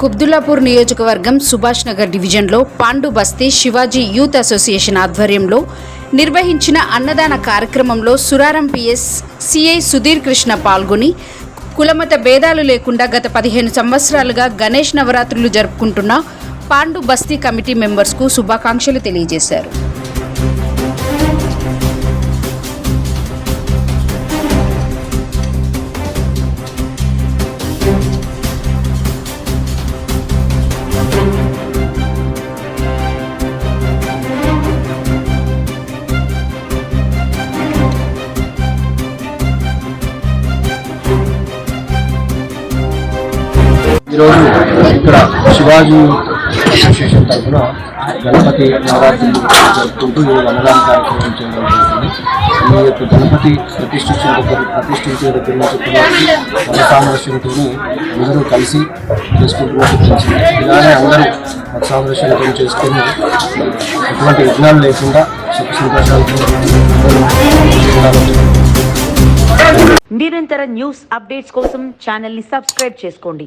కుబ్దులాపూర్ నియోజకవర్గం సుభాష్ నగర్ డివిజన్లో పాండు బస్తీ శివాజీ యూత్ అసోసియేషన్ ఆధ్వర్యంలో నిర్వహించిన అన్నదాన కార్యక్రమంలో సురారం పిఎస్ సిఐ సుధీర్ కృష్ణ పాల్గొని కులమత భేదాలు లేకుండా గత పదిహేను సంవత్సరాలుగా గణేష్ నవరాత్రులు జరుపుకుంటున్న పాండు బస్తీ కమిటీ మెంబర్స్కు శుభాకాంక్షలు తెలియజేశారు. ఈరోజు ఇక్కడ శివాజీ అసోసియేషన్ తరఫున గణపతి నవరాత్రి జరుపుకుంటూ ఈ అన్నదాన కార్యక్రమం చేయడం జరుగుతుంది. ఈ యొక్క గణపతి ప్రతిష్ఠించిన దగ్గర ప్రతిష్ఠించిన దగ్గర నుంచి పిల్లలకి సామరస్యంతో అందరూ కలిసి చేసుకుంటున్నట్టు తెలిసింది ఇలానే అందరూ మత సామరస్యంతో చేసుకొని ఎటువంటి విఘ్నాలు లేకుండా సుఖ సంతోషాలు నిరంతర న్యూస్ అప్డేట్స్ కోసం ఛానల్ని సబ్స్క్రైబ్ చేసుకోండి.